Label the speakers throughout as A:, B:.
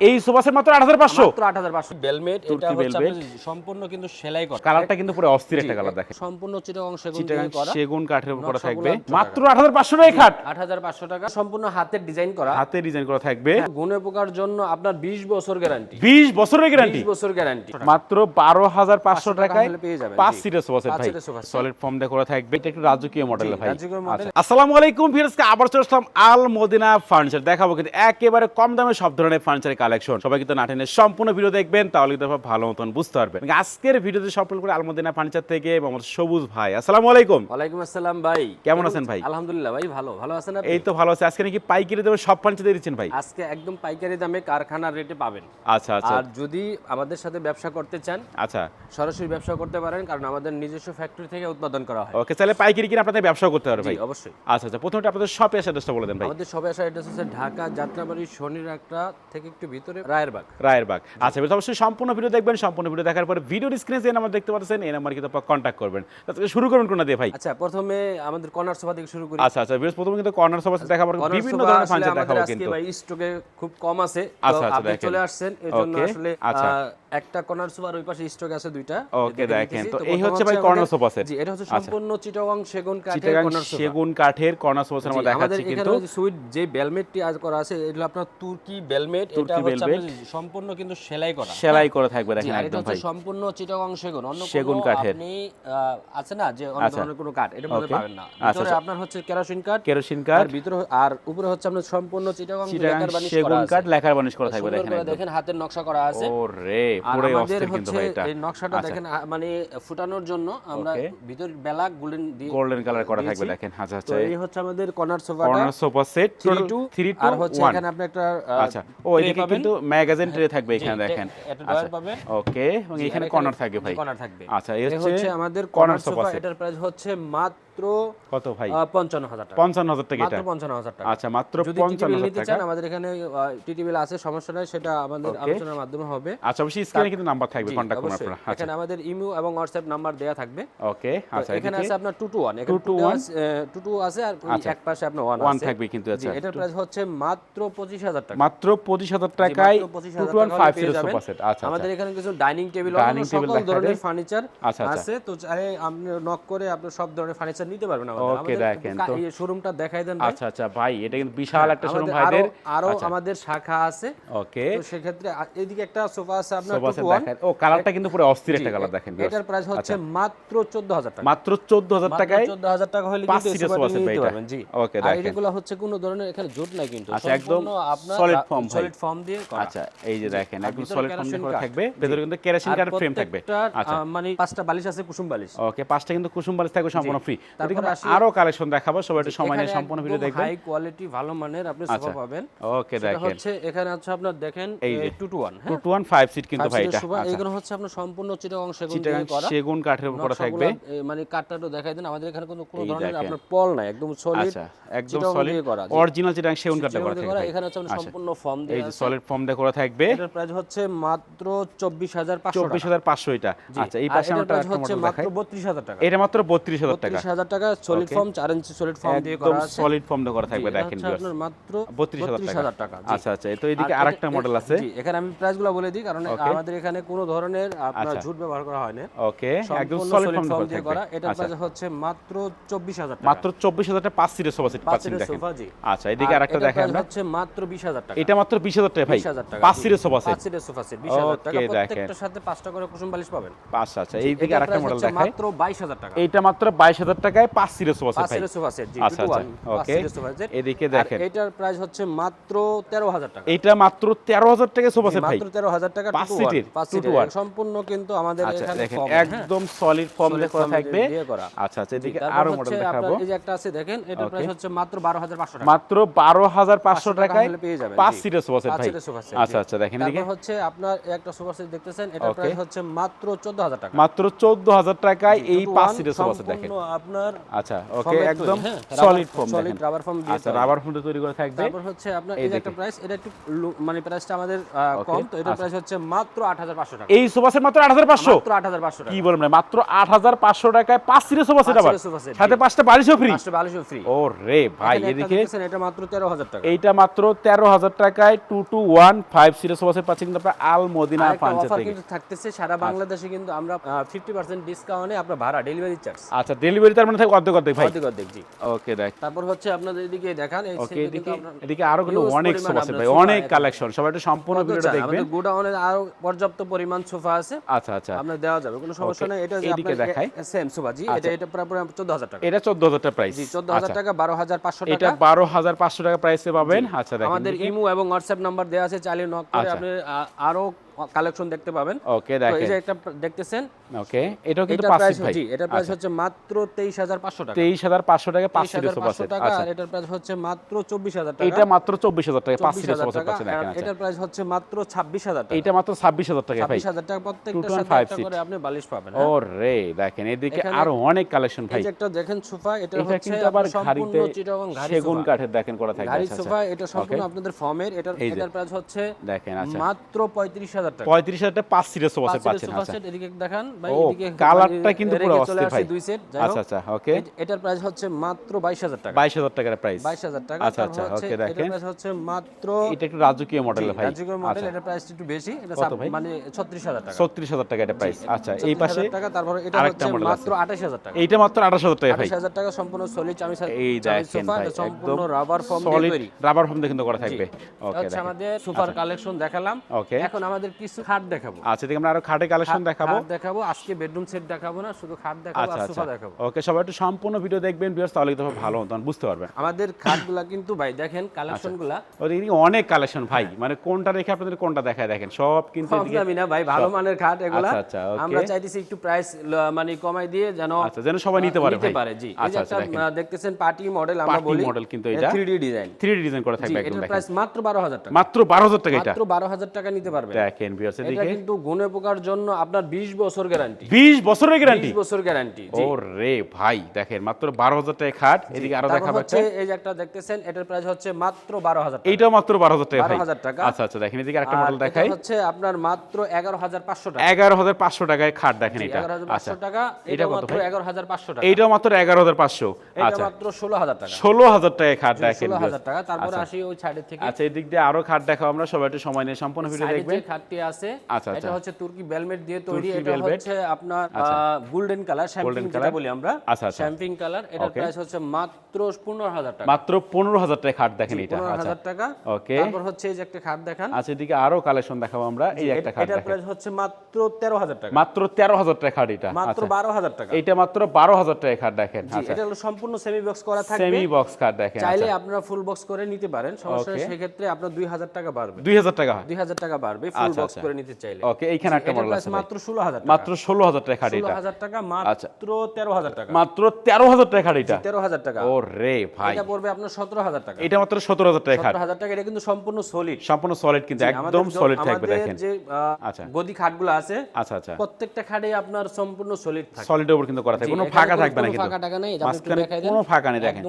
A: এই sofa set মাত্র আট হাজার পাঁচশো।
B: মাত্র 8500 বেলমেট এটা হচ্ছে। সম্পূর্ণ কিন্তু সেলাই করা।
A: কালারটা কিন্তু পুরো অস্থির একটা কালার দেখেন।
B: সম্পূর্ণ চিটাগং সেগুন দিয়ে করা।
A: সেগুন কাঠের উপর করা থাকবে। মাত্র আট হাজার পাঁচশো টাকা খাট।
B: 8500 টাকা। সম্পূর্ণ হাতের ডিজাইন করা।
A: হাতে ডিজাইন করা থাকবে।
B: গুণে পোকার জন্য আপনার 20 বছর গ্যারান্টি
A: বিশ বছরের গ্যারান্টি
B: 20 বছর গ্যারান্টি
A: মাত্র বারো হাজার পাঁচশো
B: টাকা
A: টাকায়
B: পেয়ে যাবেন,
A: পাঁচ। সিটের সোফা সেট ভাই। সলিড ফর্ম দিয়ে করা থাকবে। এটা একটু রাজকীয় মডেল ভাই।
B: রাজকীয়।
A: আচ্ছা। আসসালামু আলাইকুম ভিউয়ার্সকে আবার চলে আসলাম আল মদিনা ফার্নিচার দেখাবো কিন্তু একেবারে কম দামে সব ধরনের ফার্নিচারের কালেকশন। সবাই কিন্তু নাটেনের সম্পূর্ণ ভিডিও দেখবেন তাহলে কিন্তু ভালো মতন বুঝতে পারবেন। আজকের ভিডিওতে সফল করে আল মদিনা ফার্নিচার থেকে মোহাম্মদ সবুজ ভাই আসসালামু আলাইকুম।
B: ওয়ালাইকুম আসসালাম ভাই।
A: কেমন আছেন ভাই?
B: আলহামদুলিল্লাহ ভাই ভালো। ভালো আছেন আপনি?
A: এই তো ভালো আছে। আজকে নাকি পাইকারি দামে সব ফার্নিচার দিয়ে দিচ্ছেন ভাই?
B: আজকে একদম পাইকারি দামে কারখানার রেটে পাবেন।
A: আচ্ছা আচ্ছা।
B: আর যদি আমাদের সাথে ব্যবসা করতে চান
A: আচ্ছা।
B: সরাসরি ব্যবসা করতে পারেন কারণ আমাদের নিজস্ব ফ্যাক্টরি থেকে উৎপাদন করা হয়।
A: ওকে তাহলে পাইকারি কিনে আপনাদের ব্যবসা করতে পারবে
B: জি
A: ভাই?
B: অবশ্যই।
A: আচ্ছা আচ্ছা। প্রথমে আপনাদের শপে এসে অ্যাড্রেসটা বলে দেন ভাই।
B: আমাদের সবাই আসা অ্যাড্রেস হচ্ছে ঢাকা যাত্রাবাড়ি শনির একটা থেকে একটু ভিতরে রায়েরবাগ।
A: রায়েরবাগ। আচ্ছা এবার অবশ্যই সম্পূর্ণ ভিডিও দেখবেন সম্পূর্ণ ভিডিও দেখার পরে ভিডিওর স্ক্রিনে যে নাম্বার দেখতে পাচ্ছেন এই নাম্বার কিন্তু কন্ট্যাক্ট করবেন। তাহলে শুরু করুন কোন দিয়ে ভাই?
B: আচ্ছা প্রথমে আমাদের কর্নার সভা থেকে শুরু করি।
A: আচ্ছা আচ্ছা বিশেষ প্রথমে কিন্তু কর্নার সভা থেকে দেখাবো বিভিন্ন ধরনের
B: ফাংশন
A: দেখাবো কিন্তু।
B: ভাই স্টকে খুব কম আছে তো
A: আচ্ছা, আচ্ছা,
B: আপনি চলে আসছেন
A: এজন্য
B: আসলে
A: আচ্ছা।
B: একটা কর্নার সোফার ওই পাশে স্টক আছে দুইটা যেটা
A: দেখেন। তো এই হচ্ছে ভাই corner sofa set।
B: জি এটা হচ্ছে
A: আচ্ছা।
B: সম্পূর্ণ চিটাগং সেগুন কাঠের কর্নার সোফা
A: সেগুন কাঠের কর্নার সোফা আমরা দেখাচ্ছি কিন্তু
B: সুইট যে বেলমেটটি আজ করা আছে এগুলো আপনার তুর্কি বেলমেট এটা হচ্ছে। আপনার সম্পূর্ণ কিন্তু সেলাই করা
A: সেলাই করে থাকবে দেখেন
B: এটা
A: একদম ভাই
B: সম্পূর্ণ চিটাগং সেগুন অন্য
A: সেগুন কাঠের।
B: আপনি আছে না যে অন্য
A: আচ্ছা।
B: ধরনের কোনো কাঠ এটা মধ্যে পাবেন না
A: আচ্ছা,
B: ভিতরে। আপনার হচ্ছে কেরোসিন কাঠ
A: কেরোসিন কাঠ
B: আর ভিতরে আর উপরে হচ্ছে আপনার সম্পূর্ণ চিটাগং লেকার বানিশ করা আছে সেগুন
A: কাঠ লেখার বানিশ করা থাকবে দেখেন
B: দেখেন হাতের নকশা করা আছে
A: ওরে পুরো অস্থির কিন্তু ভাই এটা।
B: এই নকশাটা
A: আচ্ছা।
B: দেখেন মানে ফুটানোর জন্য আমরা ভিতর বেলা গোল্ডেন দিয়ে
A: গোল্ডেন কালার করা থাকবে দেখেন। আচ্ছা আচ্ছা
B: এই হচ্ছে আমাদের কর্নার সোফাটা
A: কর্নার সোফা সেট
B: 3 টু
A: 3
B: আর হচ্ছে এখানে আপনি একটা
A: আচ্ছা ও এদিকে কিন্তু ম্যাগাজিন ট্রে থাকবে এখানে দেখেন। আচ্ছা ওকে এবং এখানে কর্নার থাকবে ভাই।
B: কর্নার থাকবে।
A: আচ্ছা এই হচ্ছে
B: আমাদের
A: কর্নার সোফা
B: এটার প্রাইস হচ্ছে মাত্র
A: কত ভাই?
B: পঞ্চান্ন হাজার টাকা।
A: পঞ্চান্ন হাজার টাকা
B: মাত্র পঞ্চান্ন হাজার টাকা।
A: আচ্ছা মাত্র পঞ্চান্ন হাজার
B: নিতে চান আমাদের এখানে আছে সমস্যা নাই সেটা আমাদের আলোচনার মাধ্যমে হবে।
A: আচ্ছা অবশ্যই স্ক্রিনে কিন্তু নাম্বার থাকবে
B: জি,
A: কন্ট্যাক্ট করুন আপনারা। আচ্ছা।
B: এখানে আমাদের ইমো এবং হোয়াটসঅ্যাপ নাম্বার দেয়া থাকবে।
A: ওকে আচ্ছা
B: এখানে আছে আপনার টু টু ওয়ান। এখানে
A: 2 to 1
B: টু টু আছে আর
A: আচ্ছা।
B: এক পাশে আপনার ওয়ান
A: ওয়ান
B: আছে।
A: থাকবে কিন্তু আচ্ছা।
B: এটার প্রাইস হচ্ছে মাত্র পঁচিশ হাজার টাকা।
A: মাত্র টাকায়
B: মাত্র 25,000
A: টু টু ওয়ান
B: টাকা
A: ফাইভ
B: হলে পেয়ে
A: জিরো
B: যাবেন।
A: সোফা সেট আচ্ছা।
B: আমাদের
A: আচ্ছা
B: এখানে কিছু ডাইনিং টেবিল সকল ধরনের ফার্নিচার। আছে তো চাইলে আপনি নক করে আপনি সব ধরনের ফার্নিচার নিতে পারবেন আমাদের।
A: Okay, দেখেন তো।
B: এই শোরুমটা দেখাই দেন
A: আচ্ছা আচ্ছা ভাই এটা কিন্তু বিশাল একটা শোরুম ভাইদের।
B: আরও
A: আচ্ছা।
B: আমাদের শাখা আছে।
A: ওকে
B: তো সেক্ষেত্রে এদিকে একটা সোফা আছে আপনার
A: ও কালারটা কিন্তু পুরো অস্থির একটা কালার দেখেন
B: এটার প্রাইস হচ্ছে মাত্র চোদ্দ হাজার টাকা।
A: মাত্র চোদ্দ হাজার টাকায়
B: চোদ্দ হাজার টাকা হলে কিন্তু এই নিতে পারবেন জি। আর
A: দেখেন।
B: এগুলো হচ্ছে কোনো ধরনের এখানে জোট নাই কিন্তু।
A: আচ্ছা, একদম
B: আপনার
A: form ভাই।
B: সলিড ফর্ম দিয়ে
A: আচ্ছা এই যে দেখেন একদম সলিড ফর্ম
B: কেরোসিন
A: করা থাকবে। ভেতরে কিন্তু কেরোসিন
B: আর
A: কাঠের ফ্রেম থাকবে। আচ্ছা।
B: মানে পাঁচটা বালিশ আছে কুসুম বালিশ।
A: ওকে পাঁচটা কিন্তু কুসুম বালিশ থাকবে সম্পূর্ণ ফ্রি
B: তারপরে
A: আরও কালেকশন দেখাবো সবাই একটু সময় নিয়ে সম্পূর্ণ ভিডিও দেখবেন।
B: হাই কোয়ালিটি ভালো মানের আপনি সোফা
A: আচ্ছা।
B: পাবেন।
A: ওকে দেখেন।
B: হচ্ছে এখানে হচ্ছে আপনার দেখেন
A: এই যে।
B: টু টু ওয়ান
A: টু
B: হ্যাঁ?
A: টু ওয়ান ফাইভ সিট কিন্তু ভাই এটা। আচ্ছা।
B: এগুলো হচ্ছে আপনার সম্পূর্ণ চিটাগং সেগুন দিয়ে করা।
A: সেগুন কাঠের উপর করা থাকবে।
B: মানে কাঠটাও দেখাই দেন আমাদের এখানে কোনো কোনো ধরনের আপনার পল নাই একদম সলিড
A: আচ্ছা একদম সলিড অরিজিনাল চিটাগাং সেগুন কাঠটা করা থাকবে।
B: এখানে হচ্ছে আপনার সম্পূর্ণ ফর্ম
A: এই
B: দিয়ে
A: যে সলিড ফর্ম দিয়ে করা থাকবে।
B: এটার প্রাইস হচ্ছে মাত্র চব্বিশ হাজার পাঁচশো
A: চব্বিশ হাজার পাঁচশো এটা। আচ্ছা এই পাশে আমরা একটা
B: হচ্ছে মাত্র
A: দেখাই
B: বত্রিশ হাজার টাকা।
A: এটা মাত্র বত্রিশ হাজার টাকা।
B: বত্রিশ হাজার টাকা সলিড ফর্ম চার ইঞ্চি সলিড ফর্ম দিয়ে করা আছে।
A: সলিড ফর্ম দিয়ে করা থাকবে
B: এটা
A: দেখেন
B: আপনার মাত্র
A: বত্রিশ হাজার টাকা।
B: টাকা
A: আচ্ছা আচ্ছা তো এদিকে আরেকটা মডেল আছে?
B: জি, এখানে আমি প্রাইসগুলো বলে দিই কারণ আমাদের এখানে কোনো ধরনের আপনার
A: আচ্ছা।
B: ঝুট ব্যবহার করা হয় না।
A: ওকে একদম সলিড ফর্ম দিয়ে করা
B: করা। এটার
A: আচ্ছা।
B: প্রাইস হচ্ছে মাত্র চব্বিশ হাজার টাকা।
A: মাত্র চব্বিশ হাজার টাকা পাঁচ সিটের সোফা সেট
B: পাঁচ সিটের সোফা জি।
A: আচ্ছা এদিকে আরেকটা দেখেন আমরা।
B: হচ্ছে মাত্র বিশ হাজার টাকা।
A: এটা মাত্র বিশ হাজার টাকা ভাই।
B: 20,000 টাকা,
A: পাঁচ। সিটের সোফা সেট
B: পাঁচ সিটের সোফা সেট বিশ হাজার টাকা। প্রত্যেকটার সাথে পাঁচটা করে কুসুম বালিশ পাবেন।
A: পাঁচ আচ্ছা এইদিকে আরেকটা মডেল দেখাই।
B: মাত্র বাইশ হাজার টাকা।
A: এইটা মাত্র বাইশ হাজার টাকায় পাঁচ সিটের সোফা সেট
B: পাঁচ সিটের সোফা সেট জি
A: আচ্ছা আচ্ছা ওকে। এদিকে দেখেন।
B: এটার প্রাইস হচ্ছে মাত্র তেরো হাজার টাকা।
A: এইটা মাত্র তেরো হাজার টাকা সোফা সেট ভাই।
B: মাত্র তেরো হাজার টাকা
A: পাঁচ সিটের,
B: পাঁচ সিটের। সম্পূর্ণ কিন্তু আমাদের
A: আচ্ছা
B: এখানে।
A: একদম সলিড ফর্ম
B: form
A: থাকবে। আচ্ছা আচ্ছা এদিকে
B: আরও
A: মডেল দেখাবো।
B: এই যে একটা আছে দেখেন এটার প্রাইস হচ্ছে মাত্র বারো হাজার পাঁচশো টাকা।
A: মাত্র বারো হাজার পাঁচশো
B: টাকা
A: টাকায়
B: পেয়ে যাবেন,
A: পাঁচ। সিটের সোফা সেট ভাই। আচ্ছা আচ্ছা দেখেন এদিকে।
B: হচ্ছে আপনার একটা সোফা সেট দেখতেছেন এটার প্রাইস হচ্ছে মাত্র চোদ্দ হাজার টাকা।
A: মাত্র চোদ্দ হাজার টাকায় এই পাঁচ সিটের সোফা সেট দেখেন।
B: সম্পূর্ণ আপনার
A: আচ্ছা ওকে একদম solid foam
B: solid rubber foam দিয়ে
A: আচ্ছা রাবার তৈরি করে থাকবে।
B: তারপর হচ্ছে আপনার
A: এই
B: একটা প্রাইস এটা একটু মানে প্রাইসটা আমাদের কম তো এটার প্রাইস হচ্ছে মাত্র 8500 টাকা।
A: এই সোফা সেট মাত্র আট হাজার পাঁচশো?
B: মাত্র 8500 টাকা।
A: কি বলবেন ভাই? মাত্র আট হাজার পাঁচশো টাকায় পাঁচ সোফা সেট আবার? সাথে পাঁচটা বালিশও ফ্রি
B: পাঁচটা বালিশও ফ্রি
A: ও রে ভাই এদিকে
B: এটা মাত্র 13000 টাকা।
A: এইটা মাত্র তেরো হাজার টাকায় টু টু ওয়ান ফাইভ সিটের সোফা সেট পাচ্ছেন কিন্তু আপনার আল মদিনা ফার্নিচার থেকে
B: কিন্তু থাকতেছে সারা বাংলাদেশে কিন্তু আমরা ফিফটি পার্সেন্ট ডিসকাউন্টে আপনার ভাড়া ডেলিভারি চার্জ
A: আচ্ছা ডেলিভারি তার মানে থাকে অর্ধেক অর্ধেক ভাই।
B: অর্ধেক অর্ধেক জি।
A: ওকে দেখ।
B: তারপর হচ্ছে আপনাদের এদিকে দেখান এই
A: ওকে এদিকে এদিকে আরও কিন্তু অনেক সোফা
B: আপনার
A: ভাই অনেক কালেকশন সবাই একটু সম্পূর্ণ ভিডিওটা দেখবেন
B: আমাদের গোডাউনে আরও পর্যাপ্ত পরিমাণ সোফা আছে।
A: আচ্ছা আচ্ছা।
B: আপনার দেওয়া যাবে কোনো সমস্যা নেই। এটা আপনার
A: দেখাই।
B: সেম সোফা জি। এটা এটা প্রায় প্রায় 14000 টাকা।
A: এটা চোদ্দ হাজার টাকা প্রাইস
B: জি 14000 টাকা 12500 টাকা।
A: বারো হাজার পাঁচশো টাকা প্রাইসে পাবেন। আচ্ছা দেখেন।
B: আমাদের ইমো এবং হোয়াটসঅ্যাপ নাম্বার দেওয়া আছে চাইলে নক করে
A: আচ্ছা।
B: আপনি আরও কালেকশন দেখতে পাবেন।
A: ওকে
B: তো এই যে একটা দেখতেছেন
A: ওকে এটাও কিন্তু
B: প্রাইস
A: ভাই।
B: জি এটার প্রাইস হচ্ছে মাত্র 23500 টাকা।
A: তেইশ হাজার পাঁচশো টাকা পাঁচ সিটের সোফা সেট আচ্ছা।
B: আর এটার প্রাইস হচ্ছে মাত্র 24000 টাকা।
A: এটা মাত্র চব্বিশ হাজার টাকা পাঁচ সিটের
B: 24000
A: সোফা সেট পাচ্ছেন দেখেন আচ্ছা।
B: এটার প্রাইস হচ্ছে মাত্র 26000 টাকা।
A: এইটা মাত্র ছাব্বিশ হাজার টাকা ভাই।
B: 26000 টাকা প্রত্যেকটার
A: 2.5
B: সাথে একটা করে আপনি বালিশ পাবেন হ্যাঁ?
A: রে দেখেন এদিকে আরও অনেক কালেকশন ভাই।
B: এই যে একটা দেখেন সোফা এটা
A: এটা
B: হচ্ছে
A: আবার ঘাড়িতে সেগুন কাঠের দেখেন করা থাকবে
B: ঘাড়ি
A: আচ্ছা,
B: সোফা
A: আচ্ছা।
B: এটা সম্পূর্ণ আপনাদের ফর্মের এটার। এটার প্রাইস হচ্ছে
A: দেখেন আচ্ছা।
B: মাত্র 35000 টাকা।
A: পঁয়ত্রিশ হাজার টাকা পাঁচ সিটের সোফা সেট পাচ্ছেন আচ্ছা।
B: এদিকে দেখান। ভাই এদিকে
A: কালারটা কিন্তু পুরো অস্থির ভাই।
B: দুই সেট
A: আচ্ছা আচ্ছা ওকে।
B: এটার প্রাইস হচ্ছে মাত্র 22000 টাকা।
A: বাইশ হাজার টাকার প্রাইস
B: 22000 টাকা
A: আচ্ছা, আচ্ছা,
B: হচ্ছে
A: ওকে,
B: এটার প্রাইস হচ্ছে মাত্র
A: এটা একটু রাজকীয় মডেলের ভাই।
B: রাজকীয় মডেল
A: আচ্ছা।
B: এটার প্রাইস একটু বেশি এটা
A: কত
B: সাব-
A: ভাই?
B: মানে 36000 টাকা।
A: ছত্রিশ হাজার টাকা এটা প্রাইস আচ্ছা এই পাশে
B: টাকা তারপর এটা হচ্ছে মাত্র 28000 টাকা।
A: এইটা মাত্র আঠাশ হাজার টাকা ভাই।
B: 28000 টাকা সম্পূর্ণ সলিড চামি
A: এই দেখেন ভাই
B: সম্পূর্ণ রাবার ফর্ম দিয়ে তৈরি।
A: রাবার ফোম দেখে কিন্তু করা থাকবে। ওকে
B: হচ্ছে আমাদের সুপার কালেকশন দেখালাম।
A: ওকে।
B: এখন আমাদের কিছু খাট দেখাবো।
A: আচ্ছা ঠিক আমরা আরও খাটে কালেকশন দেখাবো।
B: দেখাবো আজকে বেডরুম সেট দেখাবো না শুধু খাট দেখাবো
A: আচ্ছা
B: আর
A: আচ্ছা।
B: সোফা দেখাবো।
A: ওকে সবাই একটু সম্পূর্ণ ভিডিও দেখবেন বিয়ার্স তাহলে কিন্তু ভালো মতন বুঝতে পারবেন।
B: আমাদের খাটগুলা কিন্তু ভাই দেখেন
A: আচ্ছা। কালেকশনগুলা অনেক কালেকশন ভাই মানে কোনটা রেখে আপনাদের কোনটা দেখায় দেখেন সব কিন্তু
B: দামি না ভাই ভালো মানের খাট এগুলা।
A: আচ্ছা, আচ্ছা,
B: আমরা চাইতেছি একটু প্রাইস মানে কমাই দিয়ে যেন
A: আচ্ছা যেন সবাই নিতে পারে
B: নিতে পারে জি।
A: আচ্ছা আচ্ছা
B: দেখতেছেন পার্টি মডেল আমরা বলি
A: model কিন্তু এটা।
B: 3D design
A: three D design করা থাকবে একদম
B: প্রাইস মাত্র 12000 টাকা।
A: মাত্র বারো হাজার টাকা এটা।
B: মাত্র 12000 টাকা নিতে পারবেন।
A: দেখেন বিয়ার্স
B: এটা
A: এদিকে?
B: কিন্তু গুণে পোকার জন্য আপনার 20 বছর গ্যারান্টি
A: বিশ বছরের গ্যারান্টি
B: 20 বছর গ্যারান্টি
A: ও রে ভাই দেখেন মাত্র বারো হাজার টাকা খাট এদিকে
B: আরও
A: দেখাবো একটা।
B: এই যে একটা দেখতেছেন এটার প্রাইস হচ্ছে মাত্র 12000 টাকা।
A: এইটাও মাত্র বারো হাজার টাকা ভাই।
B: 12,000 টাকা।
A: আচ্ছা আচ্ছা দেখেন এদিকে একটা
B: আর
A: মডেল
B: এটা
A: দেখাই।
B: হচ্ছে আপনার মাত্র 11500 টাকা।
A: এগারো হাজার পাঁচশো টাকায় খাট দেখেন এটা। আচ্ছা
B: 11500 টাকা
A: এটা
B: এটা মাত্র 11500 টাকা।
A: এইটাও মাত্র এগারো হাজার পাঁচশো।
B: এটা
A: আচ্ছা
B: মাত্র 16000 টাকা।
A: ষোলো হাজার টাকায় খাট দেখেন
B: 16000 টাকা। তারপরে আসি ওই সাইডের থেকে।
A: আচ্ছা এই দিক দিয়ে আরও খাট দেখাও আমরা সবাই একটু সময় নিয়ে সম্পূর্ণ ভিডিও দেখবেন।
B: যে খাটটি আছে?
A: আচ্ছা,
B: এটা
A: আচ্ছা।
B: হচ্ছে তুর্কি বেলমেট দিয়ে তৈরি এটা হচ্ছে আপনার গোল্ডেন কালার শ্যাম্পিং যেটা বলি আমরা
A: আচ্ছা, আচ্ছা।
B: শ্যাম্পিং কালার এটার প্রাইস হচ্ছে মাত্র 15000 টাকা।
A: মাত্র পনেরো হাজার টাকায় খাট দেখেন এটা। আচ্ছা।
B: 15000 টাকা।
A: ওকে
B: তারপর হচ্ছে এই যে একটা খাট দেখান।
A: আচ্ছা এদিকে আরও কালেকশন দেখাবো আমরা। এই একটা খাট
B: এটার প্রাইস হচ্ছে মাত্র 13000 টাকা।
A: মাত্র তেরো হাজার টাকা খাট এটা।
B: মাত্র
A: আচ্ছা।
B: 12000 টাকা।
A: এইটা মাত্র বারো হাজার টাকা খাট দেখেন। আচ্ছা।
B: এটা হলো সম্পূর্ণ সেমি বক্স করা থাকবে।
A: সেমি বক্স খাট দেখেন
B: চাইলে আপনারা ফুল বক্স করে নিতে পারেন। সমস্যা. সেক্ষেত্রে আপনার 2000 টাকা বাড়বে।
A: দুই হাজার টাকা
B: 2000 টাকা বাড়বে ফুল বক্স
A: আচ্ছা।
B: করে নিতে চাইলে।
A: ওকে এইখানে একটা মডেল আছে
B: মাত্র 16000 টাকা।
A: মাত্র ষোলো হাজার টাকা খাট এটা।
B: 16000 টাকা
A: আচ্ছা।
B: মাত্র 13000 টাকা।
A: মাত্র তেরো হাজার টাকা খাট এটা।
B: 13000 টাকা।
A: ও রে ভাই।
B: এটা পড়বে আপনার 17000 টাকা।
A: এটা মাত্র সতেরো হাজার টাকা খাট
B: 17000 টাকা এটা কিন্তু সম্পূর্ণ সলিড
A: সম্পূর্ণ সলিড কিন্তু একদম সলিড থাকবে দেখেন।
B: যে
A: আচ্ছা।
B: গদি খাটগুলো আছে
A: আচ্ছা আচ্ছা।
B: প্রত্যেকটা খাটে আপনার সম্পূর্ণ সলিড থাকে।
A: সলিডের উপর কিন্তু করা থাকে কোনো ফাঁকা থাকবে না
B: কোনো
A: কিন্তু।
B: ফাঁকা টাকা নেই।
A: কোনো ফাঁকা নেই দেখেন।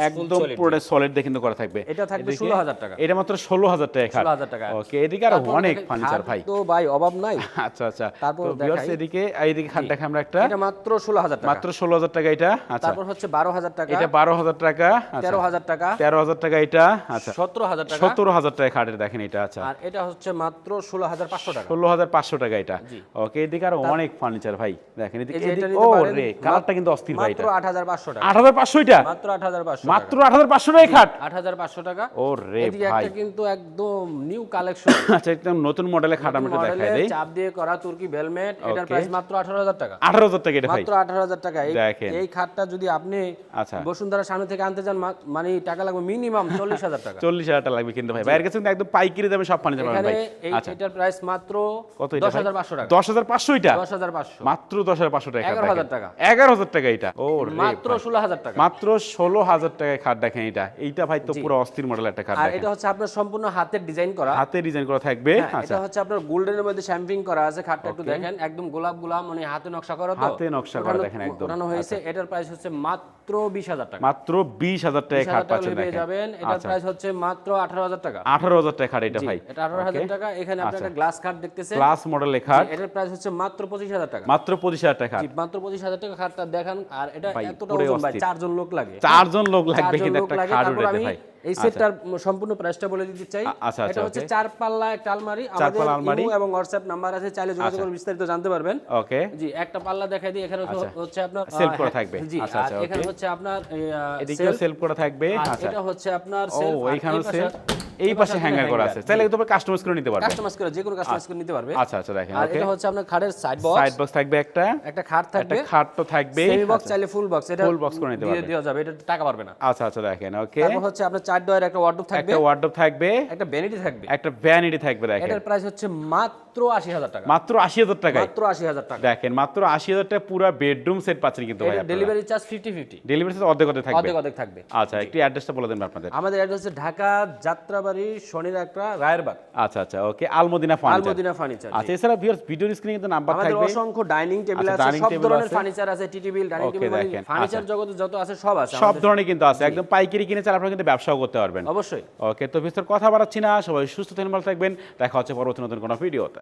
B: একদম পুরো
A: সলিড দিয়ে কিন্তু করা থাকবে।
B: এটা থাকবে
A: এদিকে-
B: 16000 টাকা।
A: এটা মাত্র ষোলো হাজার টাকা
B: 16000 টাকা।
A: ওকে এদিকে
B: আরও
A: অনেক ফার্নিচার ভাই।
B: তো ভাই অভাব নাই।
A: আচ্ছা আচ্ছা।
B: তারপর দেখাই।
A: এদিকে এইদিকে খাট দেখা আমরা একটা
B: এটা মাত্র 16000 টাকা।
A: মাত্র ষোলো হাজার টাকা এটা। আচ্ছা।
B: তারপর হচ্ছে 12000 টাকা।
A: এটা বারো হাজার টাকা। আচ্ছা।
B: 13000 টাকা।
A: তেরো হাজার টাকা এটা। আচ্ছা।
B: 17000 টাকা।
A: সতেরো হাজার টাকা খাটের দেখেন এটা আচ্ছা।
B: আর এটা হচ্ছে মাত্র 16500 টাকা।
A: ষোলো হাজার পাঁচশো টাকা এটা। ওকে এদিকে আরও অনেক ফার্নিচার ভাই। দেখেন এদিকে
B: এটা
A: ও রে কালারটা কিন্তু অস্থির ভাই
B: মাত্র 8500 টাকা।
A: আট হাজার পাঁচশো এটা?
B: মাত্র 8500
A: মাত্র আট হাজার পাঁচশো টাকা খাট?
B: 8500 টাকা।
A: ও রে ভাই।
B: একটা কিন্তু একদম নিউ কালেকশন
A: আচ্ছা একদম নতুন মডেলের খাট আমি একটু দেখাই দেই।
B: চাপ দিয়ে করা তুর্কি বেলমেট এটার প্রাইস মাত্র 18000 টাকা।
A: আঠারো হাজার টাকা এটা ভাই।
B: মাত্র 18000 টাকা। এই- খাটটা যদি আপনি
A: আচ্ছা।
B: বসুন্ধরা সামনে থেকে আনতে যান মানে টাকা লাগবে মিনিমাম 40000 টাকা।
A: চল্লিশ হাজার টাকা লাগবে কিন্তু ভাই। ভাইয়ের কাছে কিন্তু একদম পাইকারি দামে সব ফার্নিচার পাবেন ভাই। আচ্ছা।
B: এটার প্রাইস মাত্র
A: কত
B: 10500 টাকা।
A: দশ হাজার পাঁচশো এটা?
B: 10500
A: মাত্র দশ হাজার পাঁচশো টাকা
B: 11,000 টাকা।
A: এগারো হাজার টাকা এটা। ও
B: মাত্র
A: ভাই।
B: 16000 টাকা।
A: মাত্র ষোলো হাজার টাকায় খাট দেখেন এটা। এইটা ভাই তো পুরো অস্থির মডেল একটা খাট
B: আর এটা হচ্ছে আপনার সম্পূর্ণ হাতের ডিজাইন করা।
A: হাতে ডিজাইন করা থাকবে।
B: হ্যাঁ,
A: আচ্ছা।
B: হচ্ছে আপনার গোল্ডেনের মধ্যে শ্যাম্পিং করা আছে খাটটা একটু দেখেন একদম গোলাপ গোলাপ মানে হাতে নকশা করা তো।
A: হাতে নকশা করা দেখেন একদম।
B: ওঠানো হয়েছে এটার প্রাইস হচ্ছে মাত্র বিশ হাজার টাকা।
A: মাত্র বিশ হাজার টাকা খাট পাচ্ছেন
B: পেয়ে যাবেন এটার
A: আচ্ছা।
B: প্রাইস হচ্ছে মাত্র আঠারো হাজার টাকা।
A: আঠারো হাজার টাকা খাট এটা ভাই।
B: এটা আঠারো হাজার টাকা এখানে আপনি একটা গ্লাস কার্ড দেখতেছেন।
A: প্লাস মডেল খাট।
B: এটার প্রাইস হচ্ছে মাত্র পঁচিশ হাজার টাকা।
A: মাত্র পঁচিশ হাজার টাকা
B: জি, মাত্র পঁচিশ হাজার টাকা খাটটা দেখান আর এটা এতটা ওজন ভাই চারজন লোক লাগে।
A: চারজন লোক লাগবে কিন্তু একটা খাট
B: আমি
A: ভাই।
B: এই সেটটার সম্পূর্ণ প্রাইসটা বলে দিতে চাই।
A: আচ্ছা,
B: এটা
A: আচ্ছা,
B: হচ্ছে চার পাল্লা একটা আলমারি। আমাদের। ইমো এবং WhatsApp নাম্বার আছে চাইলে যোগাযোগ করে বিস্তারিত জানতে পারবেন।
A: ওকে
B: জি একটা পাল্লা দেখাই দিই এখানে হচ্ছে- আপনার সেলফ
A: করে থাকবে।
B: জি
A: আচ্ছা, আচ্ছা,
B: এখানে হচ্ছে আপনার
A: এদিকেও সেলফ করা থাকবে। আচ্ছা।
B: এটা হচ্ছে আপনার সেলফ
A: ও
B: সেলফ
A: সেলফ এই পাশে হ্যাঙ্গার করা আছে। চাইলে তুমি কাস্টমাইজ করে নিতে পারবে।
B: কাস্টমাইজ করে যে কোনো কাস্টমাইজ করে নিতে পারবে।
A: আচ্ছা আচ্ছা দেখেন
B: আর এটা হচ্ছে আপনার খাটের সাইড বক্স
A: সাইড বক্স থাকবে একটা।
B: একটা খাট থাকবে।
A: একটা খাট তো থাকবে
B: সেমি বক্স চাইলে ফুল বক্স এটা
A: Full box করে নিতে
B: দিয়ে
A: পারবে।
B: দেওয়া যাবে। এটা টাকা পারবে না।
A: আচ্ছা আচ্ছা দেখেন ওকে।
B: তারপর হচ্ছে আপনার চার ডয়ের একটা ওয়ার্ডরোব থাকবে।
A: একটা ওয়ার্ডরোব থাকবে।
B: একটা ভ্যানিটি থাকবে।
A: একটা ভ্যানিটি থাকবে দেখেন।
B: এটার প্রাইস হচ্ছে মাত্র আশি হাজার টাকা।
A: মাত্র আশি হাজার টাকায়।
B: মাত্র আশি হাজার টাকা।
A: দেখেন মাত্র আশি হাজার টাকা পুরো বেডরুম সেট পাচ্ছেন কিন্তু ভাই
B: delivery charge fifty fifty
A: delivery অর্ধেক অর্ধেক থাকবে।
B: অর্ধেক অর্ধেক থাকবে।
A: আচ্ছা একটু অ্যাড্রেসটা বলে দেন আপনাদের।
B: আমাদের অ্যাড্রেস হচ্ছে ঢাকা যাত্রাবাড়ি শনির একটা রায়েরবাগ
A: আচ্ছা আচ্ছা okay Almadina furniture
B: Almadina furniture
A: আচ্ছা এছাড়া ভিউয়ার্স ভিডিও স্ক্রিনে কিন্তু নাম্বার
B: আমাদের অসংখ্য ডাইনিং টেবিল
A: আচ্ছা,
B: আছে
A: dining
B: সব ধরনের
A: আছে।
B: ফার্নিচার আছে T table dining table furniture. জগতে যত আছে সব আছে
A: সব ধরনের কিন্তু আছে। একদম পাইকারি কিনে চাল আপনারা কিন্তু ব্যবসাও করতে পারবেন।
B: অবশ্যই।
A: ওকে তো ভিউয়ার্স কথা বাড়াচ্ছি না সবাই সুস্থ থাকবেন ভালো থাকবেন। দেখা হচ্ছে পরবর্তী নতুন কোনো ভিডিওতে